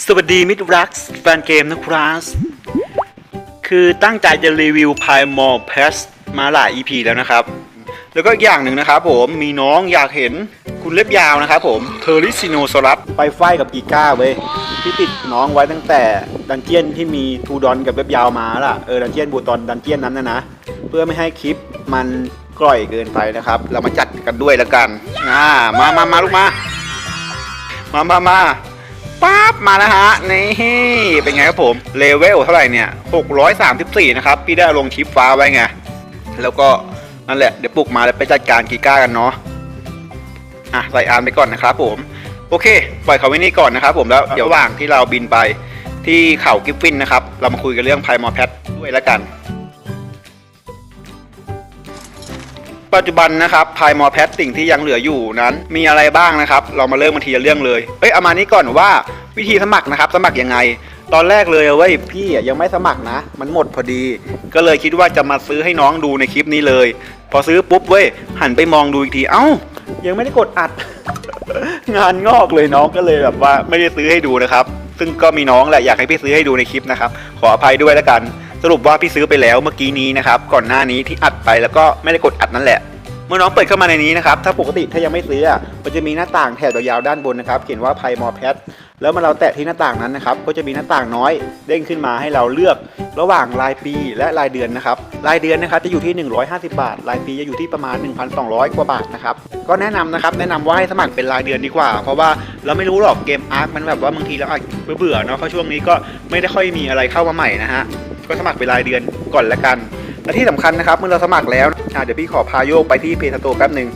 สวัสดีมิตรรักแฟนเกมนะครับคือตั้งใจจะรีวิว p y m o r p a s มาหลาย EP แล้วนะครับ แล้วก็อีกอย่างหนึ่งนะครับผมมีน้องอยากเห็นคุณเล็บยาวนะครับผมเทอริซิโนซอรัสไปไฟกับกีก้าเว้ยที่ติดน้องไว้ตั้งแต่ดันเจียนที่มีทูดอนกับเล็บยาวมาล่ะเออดันเจียนบูตอนดันเจียนนั้นนะนะ เพื่อไม่ให้คลิปมันกร่อยเกินไปนะครับ เรามาจัดกันด้วยแล้วกันอ่ามามามาลูกมา มามามา ปั๊บมาแล้วฮะนี่เป็นไงครับผมเลเวลเท่าไหร่เนี่ย 634 นะครับ พี่ได้ลงชิปฟ้าไว้ไง แล้วก็นั่นแหละเดี๋ยวปลุกมาแล้วไปจัดการกีก้ากันเนาะอะใส่อาร์มไปก่อนนะครับผม โอเค ปล่อยเขาไว้นี่ก่อนนะครับผมแล้วเดี๋ยวระหว่างที่เราบินไปที่เขากิฟฟินนะครับ เรามาคุยกันเรื่องไพมอแพทด้วยแล้วกัน ปัจจุบันนะครับพายมอแพทสิ่งที่ยังเหลืออยู่นั้น มีอะไรบ้างนะครับ เรามาเริ่มมาทีละเรื่องเลยเอ้ยเอามานี้ก่อนว่าวิธีสมัครนะครับ สมัครยังไง ตอนแรกเลยเว้ยพี่ยังไม่สมัครนะ มันหมดพอดี ก็เลยคิดว่าจะมาซื้อให้น้องดูในคลิปนี้เลย พอซื้อปุ๊บเว้ยหันไปมองดูอีกทีเอ้า ยังไม่ได้กดอัด งานงอกเลยน้องก็เลยแบบว่าไม่ได้ซื้อให้ดูนะครับ ซึ่งก็มีน้องแหละอยากให้พี่ซื้อให้ดูในคลิปนะครับขออภัยด้วยแล้วกัน สรุปว่าพี่ซื้อไปแล้วเมื่อกี้นี้นะครับก่อนหน้านี้ที่อัดไปแล้วก็ไม่ได้กดอัดนั่นแหละ เมื่อน้องเปิดเข้ามาในนี้นะครับถ้าปกติถ้ายังไม่ซื้อมันจะมีหน้าต่างแถบยาวด้านบนนะครับเขียนว่า p y m o r p a t แล้วมื่อเราแตะที่หน้าต่างนั้นนะครับก็จะมีหน้าต่างน้อย เด้งขึ้นมาให้เราเลือกระหว่างรายปีและรายเดือนนะครับรายเดือนนะครับจะอยู่ที่ 150 บาท รายปีจะอยู่ที่ประมาณ 1,200 กว่าบาทนะครับก็แนะนำนะครับแนะนำว่าให้สมัครเป็นรายเดือนดีกว่า เพราะว่าเราไม่รู้หรอกเกมอาร์คมันแบบว่าบางทีเราอาจเบื่อเนาะเพราะช่วงนี้ก็ไม่ได้ค่อยมีอะไรเข้ามาใหม่นะฮะ ก็สมัครเป็นรายเดือนก่อนละกันและที่สำคัญนะครับเมื่อเราสมัครแล้วเดี๋ยวพี่ขอพาโยกไปที่เพจโตแป๊บหนึ่ง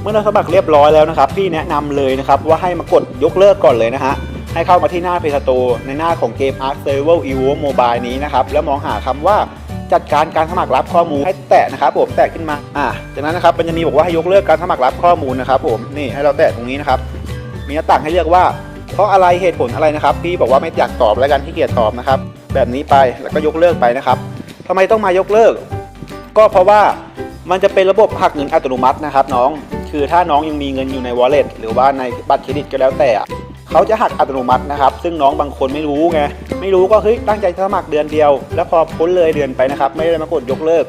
เมื่อเราสมัครเรียบร้อยแล้วนะครับ พี่แนะนำเลยนะครับว่าให้มากดยกเลิกก่อนเลยนะฮะให้เข้ามาที่หน้าเพจโตในหน้าของเกม Ark Survival Evo Mobile นี้นะครับแล้วมองหาคำว่าจัดการการสมัครรับข้อมูลให้แตะนะครับผมแตะขึ้นมาอ่าจากนั้นนะครับมันจะมีบอกว่าให้ยกเลิกการสมัครรับข้อมูลนะครับผมนี่ให้เราแตะตรงนี้นะครับมีหน้าต่างให้เลือกว่า เพราะอะไรเหตุผลอะไรนะครับ พี่บอกว่าไม่อยากตอบแล้วกันที่เกียจตอบนะครับ แบบนี้ไปแล้วก็ยกเลิกไปนะครับทำไมต้องมายกเลิก ก็เพราะว่ามันจะเป็นระบบหักเงินอัตโนมัตินะครับ น้อง คือถ้าน้องยังมีเงินอยู่ใน wallet หรือว่าในบัตรเครดิตก็แล้วแต่เขาจะหักอัตโนมัตินะครับ ซึ่งน้องบางคนไม่รู้ไง ไม่รู้ก็เฮ้ยตั้งใจสมัครเดือนเดียว แล้วพอพ้นเลยเดือนไปนะครับ ไม่ได้มากดยกเลิก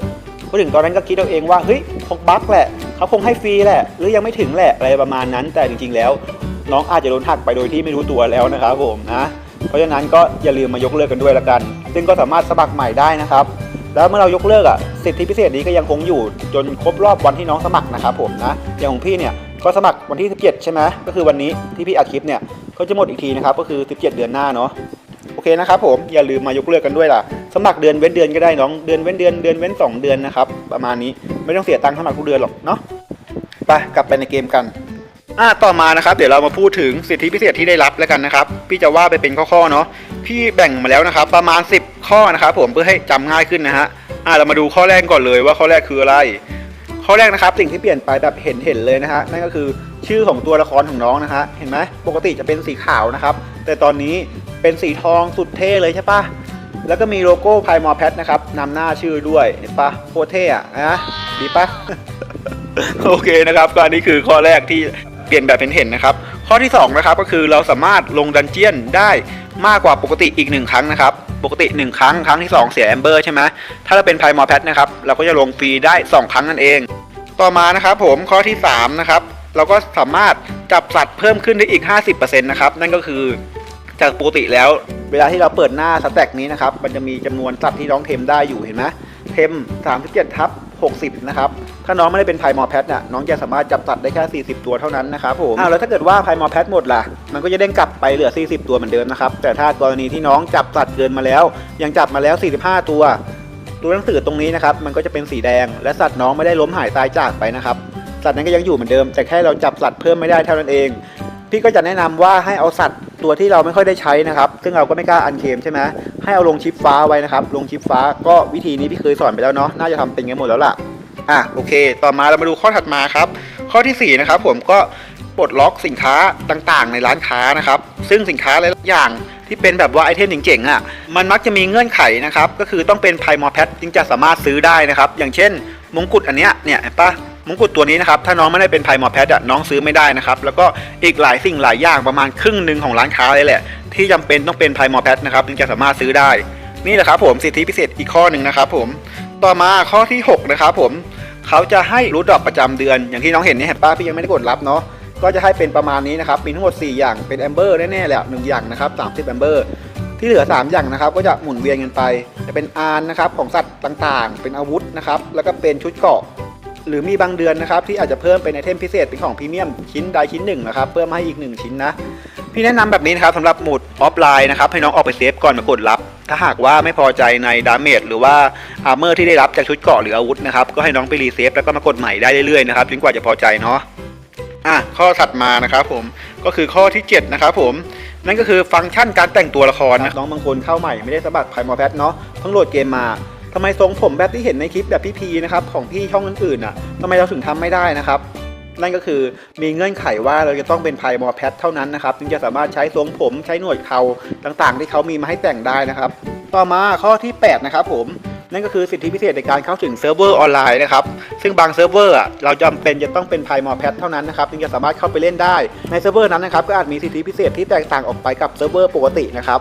พอถึงตอนนั้นก็คิดเอาเองว่าเฮ้ยคงบั๊กแหละ เขาคงให้ฟรีแหละ หรือยังไม่ถึงแหละอะไรประมาณนั้น แต่จริงๆแล้ว น้องอาจจะโดนหักไปโดยที่ไม่รู้ตัวแล้วนะครับผมนะ เพราะฉะนั้นก็อย่าลืมมายกเลิกกันด้วยละกัน ซึ่งก็สามารถสมัครใหม่ได้นะครับ แล้วเมื่อเรายกเลิกอะสิทธิพิเศษนี้ก็ยังคงอยู่จนครบรอบวันที่น้องสมัครนะครับผมนะอย่างของพี่เนี่ยก็สมัครวันที่ 17 ใช่ไหมก็คือวันนี้ที่พี่อัดคลิปเนี่ยก็จะหมดอีกทีนะครับก็คือ 17 เดือนหน้าเนาะโอเคนะครับผมอย่าลืมมายกเลิกกันด้วยล่ะ สมัครเดือนเว้นเดือนก็ได้น้องเดือนเว้นเดือนเดือนเว้น 2 เดือนนะครับประมาณนี้ไม่ต้องเสียตังค์สมัครทุกเดือนหรอกเนาะไปกลับไปในเกมกัน อ่าต่อมานะครับเดี๋ยวเรามาพูดถึงสิทธิพิเศษที่ได้รับแล้วกันนะครับ พี่จะว่าไปเป็นข้อๆเนาะพี่แบ่งมาแล้วนะครับ ประมาณ 10 ข้อนะครับผมเพื่อให้จำง่ายขึ้นนะฮะอ่าเรามาดูข้อแรกก่อนเลยว่าข้อแรกคืออะไร ข้อแรกนะครับสิ่งที่เปลี่ยนไปแบบเห็นเห็นๆเลยนะฮะนั่นก็คือชื่อของตัวละครของน้องนะฮะเห็นไหมปกติจะเป็นสีขาวนะครับ แต่ตอนนี้เป็นสีทองสุดเท่เลยใช่ปะแล้วก็มีโลโก้พายมอแพทนะครับนำหน้าชื่อด้วยเห็นปะโคตเท่อะนะดีปะโอเคนะครับก็อันนี้คือข้อแรกที่ ปลี่ยนแบบเห็นๆนะครับ ข้อที่2นะครับก็คือเราสามารถลงดันเจียนได้มากกว่าปกติอีก 1 ครั้งนะครับ ปกติ 1 ครั้ง ครั้งที่ 2 เสียแอมเบอร์ใช่ไหมถ้าเราเป็นไพมอแพทนะครับเราก็จะลงฟรีได้ 2 ครั้งนั่นเอง ต่อมานะครับผมข้อที่3นะครับเราก็สามารถจับสัตว์เพิ่มขึ้นได้อีก 50%นะครับนั่นก็คือจากปกติแล้วเวลาที่เราเปิดหน้าสแต็กนี้นะครับมันจะมีจำนวนสัตว์ที่น้องเทมได้อยู่เห็นไหมเทม37ทับ60นะครับ ถ้าน้องไม่ได้เป็นไพมอแพทน่ะน้องจะสามารถจับสัตว์ได้แค่ 40 ตัวเท่านั้นนะครับผมอ้าวแล้วถ้าเกิดว่าไพมอแพทหมดล่ะ มันก็จะเด้งกลับไปเหลือ 40 ตัวเหมือนเดิมนะครับแต่ถ้ากรณีที่น้องจับสัตว์เกินมาแล้ว ยังจับมาแล้ว 45 ตัว ตัวหนังสือตรงนี้นะครับมันก็จะเป็นสีแดง และสัตว์น้องไม่ได้ล้มหายตายจากไปนะครับสัตว์นั้นก็ยังอยู่เหมือนเดิม แต่แค่เราจับสัตว์เพิ่มไม่ได้เท่านั้นเอง พี่ก็จะแนะนำว่าให้เอาสัตว์ตัวที่เราไม่ค่อยได้ใช้นะครับ ซึ่งเราก็ไม่กล้าอันเคลมใช่ไหมให้เอาลงชิปฟ้าไว้นะครับ ลงชิปฟ้าก็วิธีนี้พี่เคยสอนไปแล้วเนาะน่าจะทำเป็นกันหมดแล้วล่ะ อะโอเค ต่อมาเรามาดูข้อถัดมาครับ ข้อทีสี่4นะครับผมก็ปลดล็อกสินค้าต่างๆ ในร้านค้านะครับ ซึ่งสินค้าหลายอย่างที่เป็นแบบว่าไอเทมเจ๋งๆอะมันมักจะมีเงื่อนไขนะครับ ก็คือต้องเป็นไพมอแพทจึงจะสามารถซื้อได้นะครับ อย่างเช่น มงกุฎอันเนี้ยเนี่ยเห็นปะมงกุฎตัวนี้นะครับ ถ้าน้องไม่ได้เป็นไพมอแพทอะน้องซื้อไม่ได้นะครับ แล้วก็อีกหลายสิ่งหลายอย่างประมาณครึ่งหนึ่งของร้านค้าเลยแหละ ที่จำเป็นต้องเป็นไพมอแพทนะครับถึงจะสามารถซื้อได้ นี่แหละครับผมสิทธิพิเศษอีกข้อหนึ่งนะครับผม ต่อมาข้อที่ 6 นะครับผม เขาจะให้รูทดอกประจำเดือน อย่างที่น้องเห็นเนี่ยเห็นป้าพี่ยังไม่ได้กดรับเนาะก็จะให้เป็นประมาณนี้นะครับ มีทั้งหมด 4 อย่างเป็นแอมเบอร์แน่ๆแหละหนึ่งอย่างนะครับ30แอมเบอร์ที่เหลือ 3 อย่างนะครับ ก็จะหมุนเวียนกันไปจะเป็นอานนะครับของสัตว์ต่างๆ เป็นอาวุธนะครับ แล้วก็เป็นชุดเกราะหรือมีบางเดือนนะครับที่อาจจะเพิ่มเป็นไอเทมพิเศษเป็นของพรีเมียมชิ้นใดชิ้นหนึ่งนะครับเพิ่มให้อีก 1 ชิ้นนะพี่แนะนำแบบนี้นะครับสำหรับหมุดออฟไลน์นะครับให้น้องออกไปเซฟก่อนมากดรับ ถ้าหากว่าไม่พอใจในดาเมจหรือว่าอาร์เมอร์ที่ได้รับจากชุดเกราะหรืออาวุธนะครับก็ให้น้องไปรีเซฟแล้วก็มากดใหม่ได้เรื่อยๆนะครับจนกว่าจะพอใจเนาะอะข้อถัดมานะครับผมก็คือข้อที่ 7 นะครับผม นั่นก็คือฟังก์ชันการแต่งตัวละครนะน้องบางคนเข้าใหม่ไม่ได้สมัครไพมอแพทเนาะเพิ่งโหลดเกมมาทำไมทรงผมแบบที่เห็นในคลิปแบบพี่พีนะครับของพี่ช่องอื่นๆอะทำไมเราถึงทำไม่ได้นะครับ นั่นก็คือมีเงื่อนไขว่าเราจะต้องเป็นไพมอแพทเท่านั้นนะครับถึงจะสามารถใช้ทรงผมใช้หนวดเขาต่างๆ ที่เขามีมาให้แต่งได้นะครับ ต่อมาข้อที่ 8 นะครับผมนั่นก็คือสิทธิพิเศษในการเข้าถึงเซิร์ฟเวอร์ออนไลน์นะครับ ซึ่งบางเซิร์ฟเวอร์เราจำเป็นจะต้องเป็นไพมอแพทเท่านั้นนะครับ ถึงจะสามารถเข้าไปเล่นได้ ในเซิร์ฟเวอร์นั้นนะครับก็อาจมีสิทธิพิเศษที่แตกต่างออกไปกับเซิร์ฟเวอร์ปกตินะครับ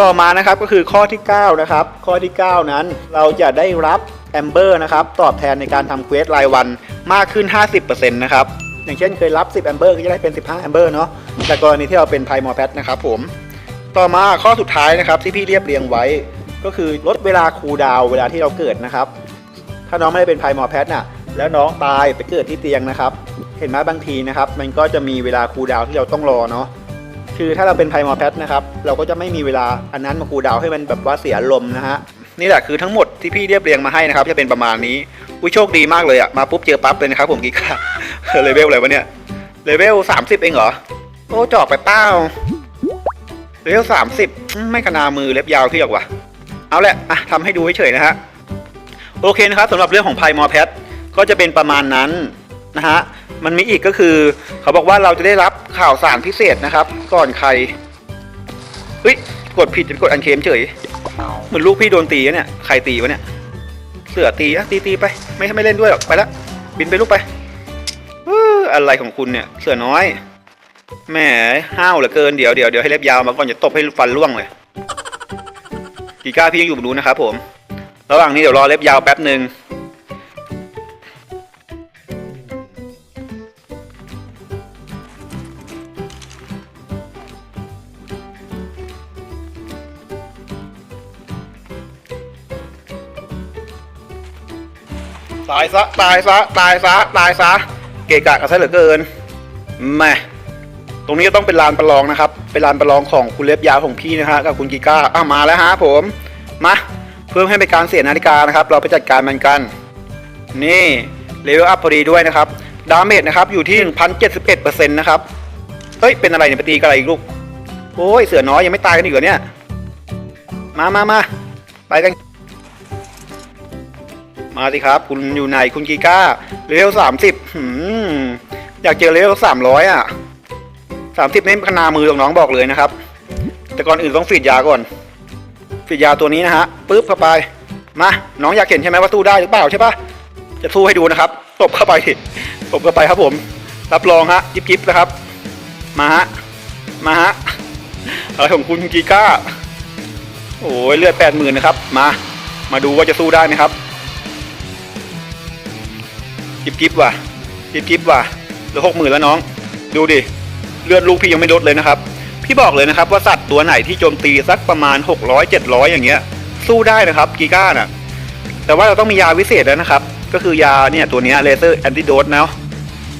ต่อมานะครับก็คือข้อที่ 9 นะครับ ข้อที่ 9 นั้นเราจะได้รับแอมเบอร์นะครับตอบแทนในการทำเควสรายวัน มากขึ้น 50%นะครับ อย่างเช่นเคยรับ 10 แอมเบอร์ก็จะได้เป็น 15 แอมเบอร์เนาะแต่กรณีที่เราเป็นไพมอแพทนะครับผม ต่อมาข้อสุดท้ายนะครับที่พี่เรียบเรียงไว้ ก็คือลดเวลาคูลดาวเวลาที่เราเกิดนะครับ ถ้าน้องไม่ได้เป็นไพมอแพทน่ะ แล้วน้องตายไปเกิดที่เตียงนะครับ เห็นไหมบางทีนะครับ มันก็จะมีเวลาคูลดาวที่เราต้องรอเนาะ คือถ้าเราเป็นไพมอแพทนะครับ เราก็จะไม่มีเวลาอันนั้นมาคูลดาวให้มันแบบว่าเสียลมนะฮะ นี่แหละคือทั้งหมดที่พี่เรียบเรียงมาให้นะครับจะเป็นประมาณนี้อุ้ยโชคดีมากเลยอะมาปุ๊บเจอปั๊บเลยนะครับผมกิ๊กค่ะเลเวลอะไรวะเนี่ยเลเวล30เองเหรอโอ้จอกไปเป้าเลเวล30ไม่ขนามือเล็บยาวพี่หรอกวะเอาแหละอะทำให้ดูเฉยๆนะฮะโอเคนะครับสำหรับเรื่องของไพมอแพทก็จะเป็นประมาณนั้นนะฮะมันมีอีกก็คือ เขาบอกว่าเราจะได้รับข่าวสารพิเศษนะครับ ก่อนใครเฮ้ยกดผิดจะกดอันเคมเฉย เหมือนลูกพี่โดนตีอะเนี่ย ใครตีวะเนี่ย เสือตีอะตีตีไป ไม่ไม่เล่นด้วยหรอก ไปละ บินไปลูกไปเอออะไรของคุณเนี่ย เสือน้อย แหมห้าวเหลือเกิน เดี๋ยวเดี๋ยวเดี๋ยวให้เล็บยาวมาก่อนจะตบให้ฟันร่วงเลย กีก้าพี่ยังอยู่บนนู้นนะครับผม ระหว่างนี้เดี๋ยวรอเล็บยาวแป๊บหนึ่ง ตายซะตายซะตายซะตายซะเกะกะกันซะเหลือเกินแม่ตรงนี้ก็ต้องเป็นลานประลองนะครับ เป็นลานประลองของคุณเล็บยาวของพี่นะฮะกับคุณกีก้าอ้ามาแล้วฮะผม มา เพื่อให้เป็นการเสียนาฬิกานะครับ เราไปจัดการมันกัน นี่เลเวลอัพพอดีด้วยนะครับ ดาเมจนะครับอยู่ที่1,071%นะครับเฮ้ย เป็นอะไรเนี่ยปตีกันอะไรอีกลูก โอ้ย เสือน้อยยังไม่ตายกันอีกเหรอเนี่ย มามามาไปกัน มาสิครับ คุณอยู่ไหนคุณกีก้าเลเวล30หืมอยากเจอเลเวล300อะ30นี่ขนามือของน้องบอกเลยนะครับ แต่ก่อนอื่นต้องฟีดยาก่อนฟีดยาตัวนี้นะฮะปึ๊บเข้าไปมาน้องอยากเห็นใช่ไหมว่าสู้ได้หรือเปล่าใช่ปะจะสู้ให้ดูนะครับตบเข้าไปตบเข้าไปครับผม รับรองฮะยิบยิบนะครับ มาฮะมาฮะอะไรของคุณกีก้า โอ้ยเลือดแปดหมื่นนะครับ มา มาดูว่าจะสู้ได้ไหมครับ ยิบยิบว่ะยิบยิบว่ะเหลือหกหมื่นแล้วน้อง ดูดิ เลือดลูกพี่ยังไม่ลดเลยนะครับ พี่บอกเลยนะครับว่าสัตว์ตัวไหนที่โจมตีสักประมาณ 600 700 อย่างเงี้ย สู้ได้นะครับกีก้าน่ะ แต่ว่าเราต้องมียาวิเศษแล้วนะครับ ก็คือยาเนี่ยตัวนี้เลเซอร์แอนติโดสเนาะ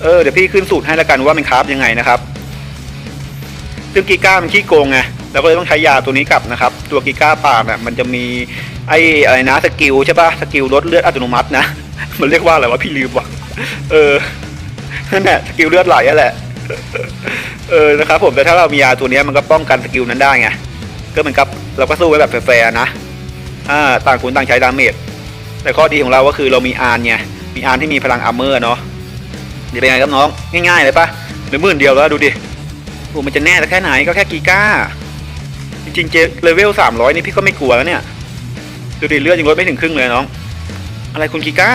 เออเดี๋ยวพี่ขึ้นสูตรให้แล้วกันว่ามันคราฟยังไงนะครับ ซึ่งกีก้ามันขี้โกงไงเราก็เลยต้องใช้ยาตัวนี้กลับนะครับ ตัวกีก้าป่าน่ะมันจะมีไอ้อะไรนะสกิลใช่ปะสกิลลดเลือดอัตโนมัตินะ มันเรียกว่าอะไรวะพี่ลืมว่ะ เออนั่นแหละสกิลเลือดไหลอะแหละเออนะครับผมแต่ถ้าเรามียาตัวนี้มันก็ป้องกันสกิลนั้นได้ไงก็เหมือนกับเราก็สู้ไว้แบบแฟร์ๆนะอ่าต่างคนต่างใช้ดาเมจแต่ข้อดีของเราก็คือเรามีอาร์ไงมีอาร์ที่มีพลังอาร์เมอร์เนาะเดี๋ยวเป็นไงครับน้องง่ายๆเลยปะหรือหมื่นเดียวแล้วดูดิโอ้มันจะแน่แค่ไหนก็แค่กีก้าจริงๆเจเลเวลสามร้อยนี่พี่ก็ไม่กลัวแล้วเนี่ยดูดิเลือดยังลดไม่ถึงครึ่งเลยน้อง อะไรคุณกีก้า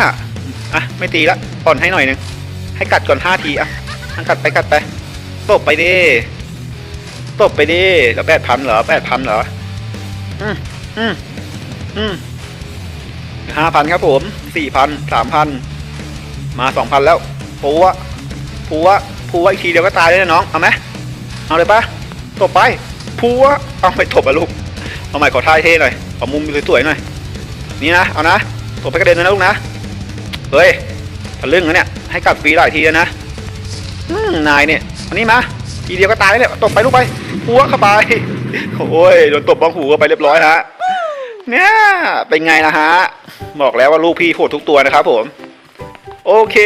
อะไม่ตีละ อ่อนให้หน่อยนึง ให้กัดก่อนห้าทีอะให้กัดไปกัดไปตบไปดิตบไปดิแล้วแปดพันเหรอแปดพันเหรอ อืมอืมอืมห้าพันครับผมสี่พันสามพันมาสองพันแล้วผัวผัวผัวอีกทีเดียวก็ตายเลยนะน้อง เอาไหมเอาเลยปะตบไปผัวเอาไปตบอะลูก เอาใหม่ขอท่าเท่หน่อย ขอมุมสวยๆหน่อย นี่นะ เอานะตบไปกระเด็นเลยนะลูกนะ เฮ้ย ทะลึ่งนะเนี่ย ให้กับฟรีหลายทีแล้วนะอืมนายเนี่ยอันนี้มา ทีเดียวก็ตายแล้วเนี่ย ตบไปลูกไป หัวเข้าไป โอ้ย โดนตบบ้องหูเข้าไปเรียบร้อยฮะ เนี่ย เป็นไงล่ะฮะ บอกแล้วว่าลูกพี่โหดทุกตัวนะครับผม โอเค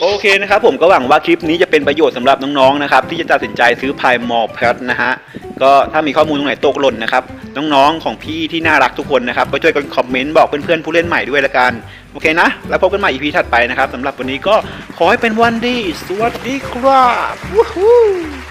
โอเคนะครับผมก็หวังว่าคลิปนี้จะเป็นประโยชน์สำหรับน้องๆนะครับที่จะตัดสินใจซื้อพายมอลแพทนะฮะก็ถ้ามีข้อมูลตรงไหนตกหล่นนะครับน้องๆของพี่ที่น่ารักทุกคนนะครับก็ช่วยกันคอมเมนต์บอกเพื่อนๆผู้เล่นใหม่ด้วยละกันโอเคนะ แล้วพบกันใหม่อีพีถัดไปนะครับสำหรับวันนี้ก็ขอให้เป็นวันดีสวัสดีครับวู้ฮู้